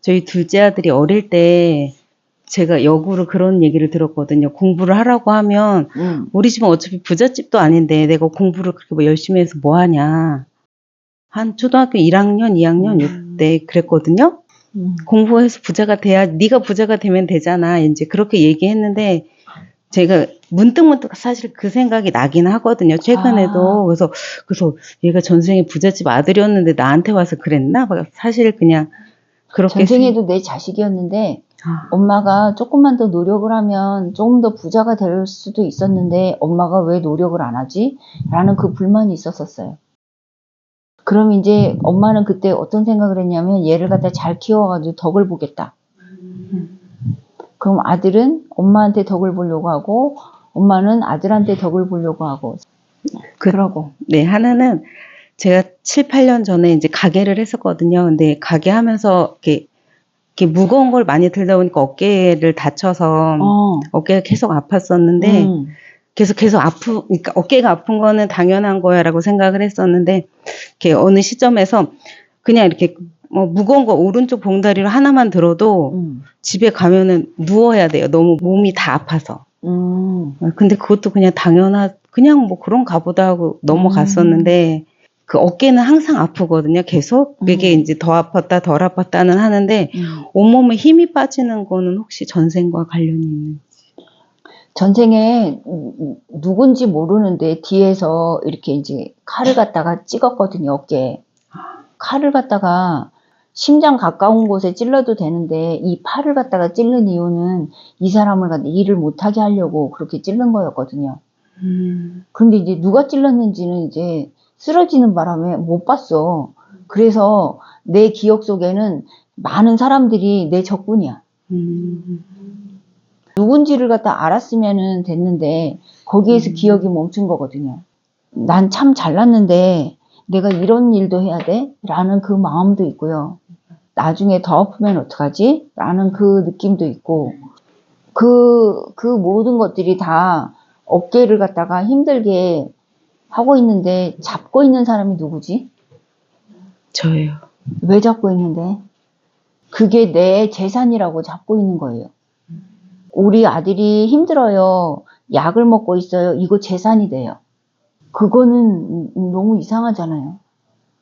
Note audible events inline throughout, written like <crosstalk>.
저희 둘째 아들이 어릴 때 제가 역으로 그런 얘기를 들었거든요. 공부를 하라고 하면 음. 우리 집은 어차피 부잣집도 아닌데 내가 공부를 그렇게 뭐 열심히 해서 뭐 하냐. 한 초등학교 1학년, 2학년 음. 이때 그랬거든요. 음. 공부해서 부자가 돼야 네가 부자가 되면 되잖아. 이제 그렇게 얘기했는데 제가 문득문득 사실 그 생각이 나긴 하거든요. 최근에도 아. 그래서 그래서 얘가 전생에 부잣집 아들이었는데 나한테 와서 그랬나? 사실 그냥 그렇게 전생에도 내 자식이었는데 생- 아, 엄마가 조금만 더 노력을 하면 조금 더 부자가 될 수도 있었는데 엄마가 왜 노력을 안 하지? 라는 그 불만이 있었었어요. 그럼 이제 엄마는 그때 어떤 생각을 했냐면 얘를 갖다 잘 키워가지고 덕을 보겠다. 그럼 아들은 엄마한테 덕을 보려고 하고 엄마는 아들한테 덕을 보려고 하고 그- 그러고 네 하나는 제가 7, 8년 전에 이제 가게를 했었거든요. 근데 가게 하면서 이렇게 이렇게 무거운 걸 많이 들다 보니까 어깨를 다쳐서 어. 어깨가 계속 아팠었는데 음. 계속 계속 아프, 그러니까 어깨가 아픈 거는 당연한 거야라고 생각을 했었는데, 이렇게 어느 시점에서 그냥 이렇게 뭐 무거운 거 오른쪽 봉다리로 하나만 들어도 음. 집에 가면은 누워야 돼요. 너무 몸이 다 아파서. 음. 근데 그것도 그냥 당연하, 그냥 뭐 그런가 보다 하고 넘어갔었는데, 그 어깨는 항상 아프거든요. 계속. 이게 음. 이제 더 아팠다, 덜 아팠다는 하는데, 음. 온몸에 힘이 빠지는 거는 혹시 전생과 관련이 있는? 전생에 음, 누군지 모르는데 뒤에서 이렇게 이제 칼을 갖다가 찍었거든요 어깨에 칼을 갖다가 심장 가까운 곳에 찔러도 되는데 이 팔을 갖다가 찔른 이유는 이 사람을 갖다 일을 못하게 하려고 그렇게 찔른 거였거든요 음, 근데 이제 누가 찔렀는지는 이제 쓰러지는 바람에 못 봤어 그래서 내 기억 속에는 많은 사람들이 내 적군이야 음, 누군지를 갖다 알았으면은 됐는데 거기에서 음. 기억이 멈춘 거거든요. 난 참 잘났는데 내가 이런 일도 해야 돼? 라는 그 마음도 있고요. 나중에 더 아프면 어떡하지? 라는 그 느낌도 있고 그, 그 모든 것들이 다 어깨를 갖다가 힘들게 하고 있는데 잡고 있는 사람이 누구지? 저예요. 왜 잡고 있는데? 그게 내 재산이라고 잡고 있는 거예요. 우리 아들이 힘들어요. 약을 먹고 있어요. 이거 재산이 돼요. 그거는 너무 이상하잖아요.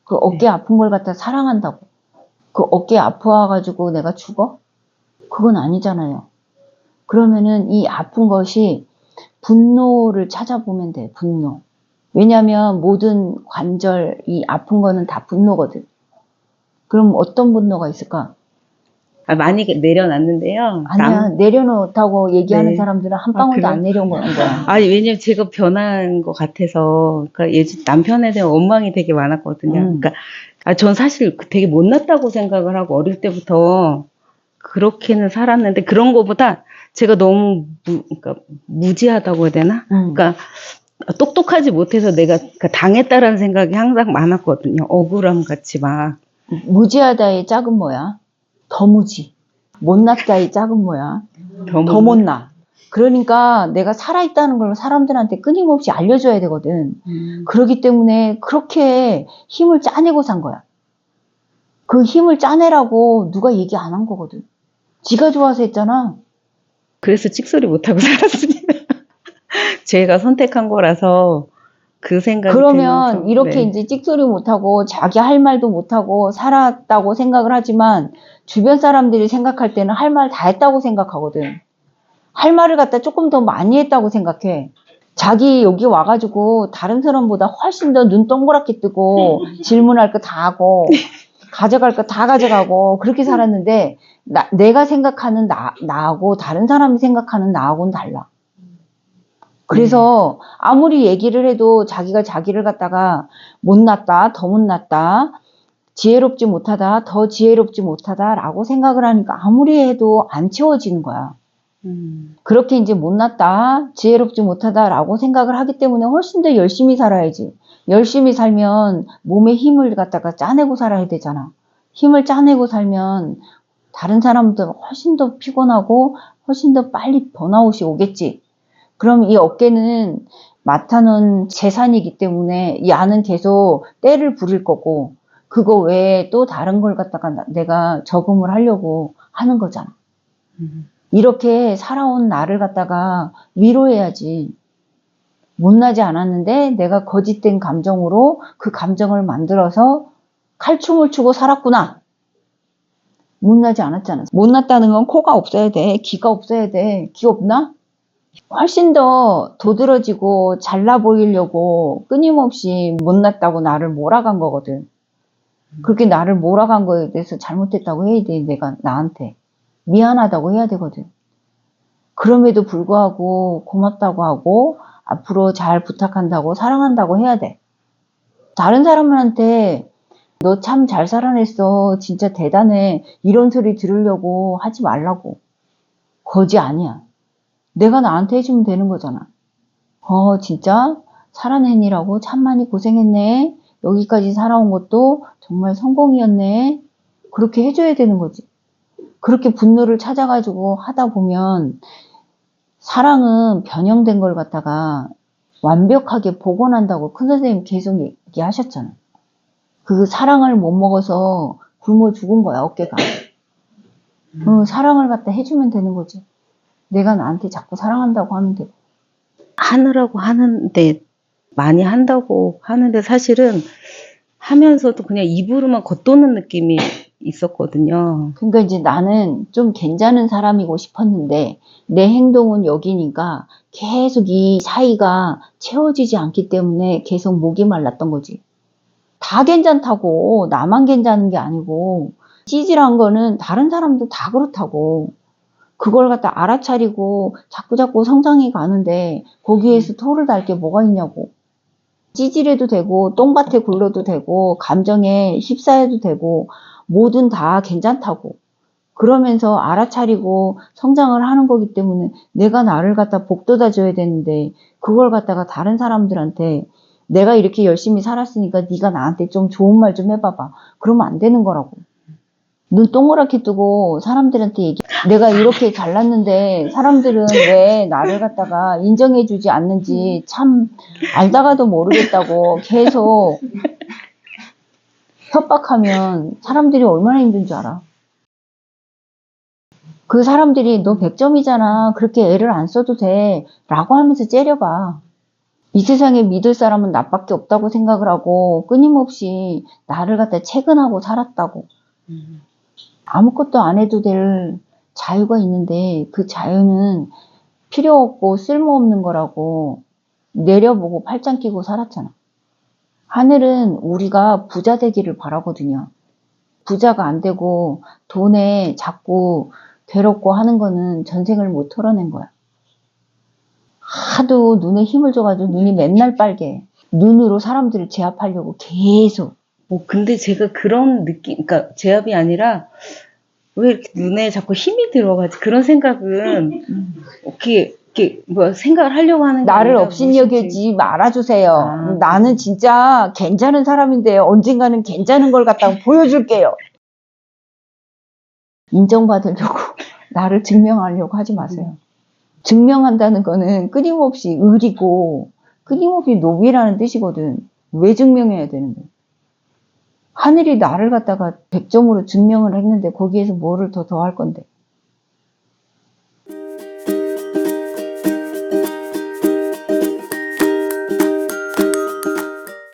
그 어깨 아픈 걸 갖다 사랑한다고. 그 어깨 아파가지고 내가 죽어? 그건 아니잖아요. 그러면은 이 아픈 것이 분노를 찾아보면 돼, 분노. 왜냐면 모든 관절, 이 아픈 거는 다 분노거든. 그럼 어떤 분노가 있을까? 아, 많이 내려놨는데요. 아니야, 남- 내려놓다고 얘기하는 네. 사람들은 한 아, 방울도 그래요? 안 내려온 거야. <laughs> 아니, 왜냐면 제가 변한 것 같아서, 그러니까 예전 남편에 대한 원망이 되게 많았거든요. 음. 그러니까, 아, 전 사실 그 되게 못났다고 생각을 하고 어릴 때부터 그렇게는 살았는데 그런 거보다 제가 너무 무, 그러니까 무지하다고 해야 되나? 음. 그러니까 똑똑하지 못해서 내가 그러니까 당했다라는 생각이 항상 많았거든요. 억울함 같이 막. 무지하다의 짝은 뭐야? 더 무지. 못났다의 짝은 뭐야? 더, 더 못나. 그러니까 내가 살아있다는 걸 사람들한테 끊임없이 알려줘야 되거든. 음. 그러기 때문에 그렇게 힘을 짜내고 산 거야. 그 힘을 짜내라고 누가 얘기 안 한 거거든. 지가 좋아서 했잖아. 그래서 찍소리 못하고 <laughs> 살았습니다. 제가 선택한 거라서 그 생각이 그러면 들면서, 이렇게 네. 이제 찍소리 못하고 자기 할 말도 못하고 살았다고 생각을 하지만 주변 사람들이 생각할 때는 할 말 다 했다고 생각하거든. 할 말을 갖다 조금 더 많이 했다고 생각해. 자기 여기 와가지고 다른 사람보다 훨씬 더 눈 동그랗게 뜨고 <laughs> 질문할 거 다 하고 가져갈 거 다 가져가고 그렇게 살았는데 나- 내가 생각하는 나, 나하고 다른 사람이 생각하는 나하고는 달라. 그래서 아무리 얘기를 해도 자기가 자기를 갖다가 못났다, 더 못났다, 지혜롭지 못하다, 더 지혜롭지 못하다라고 생각을 하니까 아무리 해도 안 채워지는 거야. 음. 그렇게 이제 못났다, 지혜롭지 못하다라고 생각을 하기 때문에 훨씬 더 열심히 살아야지. 열심히 살면 몸에 힘을 갖다가 짜내고 살아야 되잖아. 힘을 짜내고 살면 다른 사람들 훨씬 더 피곤하고 훨씬 더 빨리 번아웃이 오겠지. 그럼 이 어깨는 맡아놓은 재산이기 때문에 이 안은 계속 때를 부릴 거고 그거 외에 또 다른 걸 갖다가 나- 내가 저금을 하려고 하는 거잖아. 음. 이렇게 살아온 나를 갖다가 위로해야지. 못나지 않았는데 내가 거짓된 감정으로 그 감정을 만들어서 칼춤을 추고 살았구나. 못나지 않았잖아. 못났다는 건 코가 없어야 돼. 귀가 없어야 돼. 귀 없나? 훨씬 더 도드러지고 잘나 보이려고 끊임없이 못났다고 나를 몰아간 거거든. 그렇게 나를 몰아간 거에 대해서 잘못했다고 해야 돼. 내가 나한테. 미안하다고 해야 되거든. 그럼에도 불구하고 고맙다고 하고 앞으로 잘 부탁한다고 사랑한다고 해야 돼. 다른 사람한테 너 참 잘 살아냈어. 진짜 대단해. 이런 소리 들으려고 하지 말라고. 거지 아니야. 내가 나한테 해주면 되는 거잖아. 어, 진짜 살아내니라고 참 많이 고생했네. 여기까지 살아온 것도 정말 성공이었네. 그렇게 해줘야 되는 거지. 그렇게 분노를 찾아가지고 하다 보면 사랑은 변형된 걸 갖다가 완벽하게 복원한다고 큰 선생님 계속 얘기하셨잖아. 그 사랑을 못 먹어서 굶어 죽은 거야, 어깨가. 어, 사랑을 갖다 해주면 되는 거지. 내가 나한테 자꾸 사랑한다고 하면 돼. 하느라고 하는데 많이 한다고 하는데 사실은 하면서도 그냥 입으로만 겉도는 느낌이 있었거든요. 그러니까 이제 나는 좀 괜찮은 사람이고 싶었는데 내 행동은 여기니까 계속 이 사이가 채워지지 않기 때문에 계속 목이 말랐던 거지. 다 괜찮다고 나만 괜찮은 게 아니고 찌질한 거는 다른 사람도 다 그렇다고 그걸 갖다 알아차리고 자꾸자꾸 성장해 가는데 거기에서 토를 달 게 뭐가 있냐고 찌질해도 되고 똥밭에 굴러도 되고 감정에 휩싸여도 되고 뭐든 다 괜찮다고. 그러면서 알아차리고 성장을 하는 거기 때문에 내가 나를 갖다 복돋아 줘야 되는데 그걸 갖다가 다른 사람들한테 내가 이렇게 열심히 살았으니까 네가 나한테 좀 좋은 말 좀 해봐봐. 그러면 안 되는 거라고. 눈 동그랗게 뜨고 사람들한테 얘기. 내가 이렇게 잘났는데 사람들은 왜 나를 갖다가 인정해주지 않는지 참 알다가도 모르겠다고 계속 협박하면 사람들이 얼마나 힘든 줄 알아? 그 사람들이 너 100점이잖아. 그렇게 애를 안 써도 돼. 라고 하면서 째려봐. 이 세상에 믿을 사람은 나밖에 없다고 생각을 하고 끊임없이 나를 갖다 채근하고 살았다고. 아무것도 안 해도 될 자유가 있는데 그 자유는 필요 없고 쓸모없는 거라고 내려보고 팔짱 끼고 살았잖아. 하늘은 우리가 부자 되기를 바라거든요. 부자가 안 되고 돈에 자꾸 괴롭고 하는 거는 전생을 못 털어낸 거야. 하도 눈에 힘을 줘가지고 눈이 맨날 빨개. 눈으로 사람들을 제압하려고 계속. 뭐 근데 제가 그런 느낌, 그러니까 제압이 아니라 왜 이렇게 눈에 자꾸 힘이 들어가지 그런 생각은 이렇게 이렇게 뭐 생각을 하려고 하는 게 나를 아니라 업신여기지 말아주세요. 아. 나는 진짜 괜찮은 사람인데 언젠가는 괜찮은 걸 갖다가 보여줄게요. 인정받으려고 <laughs> 나를 증명하려고 하지 마세요. 증명한다는 거는 끊임없이 의리고 끊임없이 노비라는 뜻이거든. 왜 증명해야 되는데? 하늘이 나를 갖다가 100점으로 증명을 했는데 거기에서 뭐를 더 더할 건데?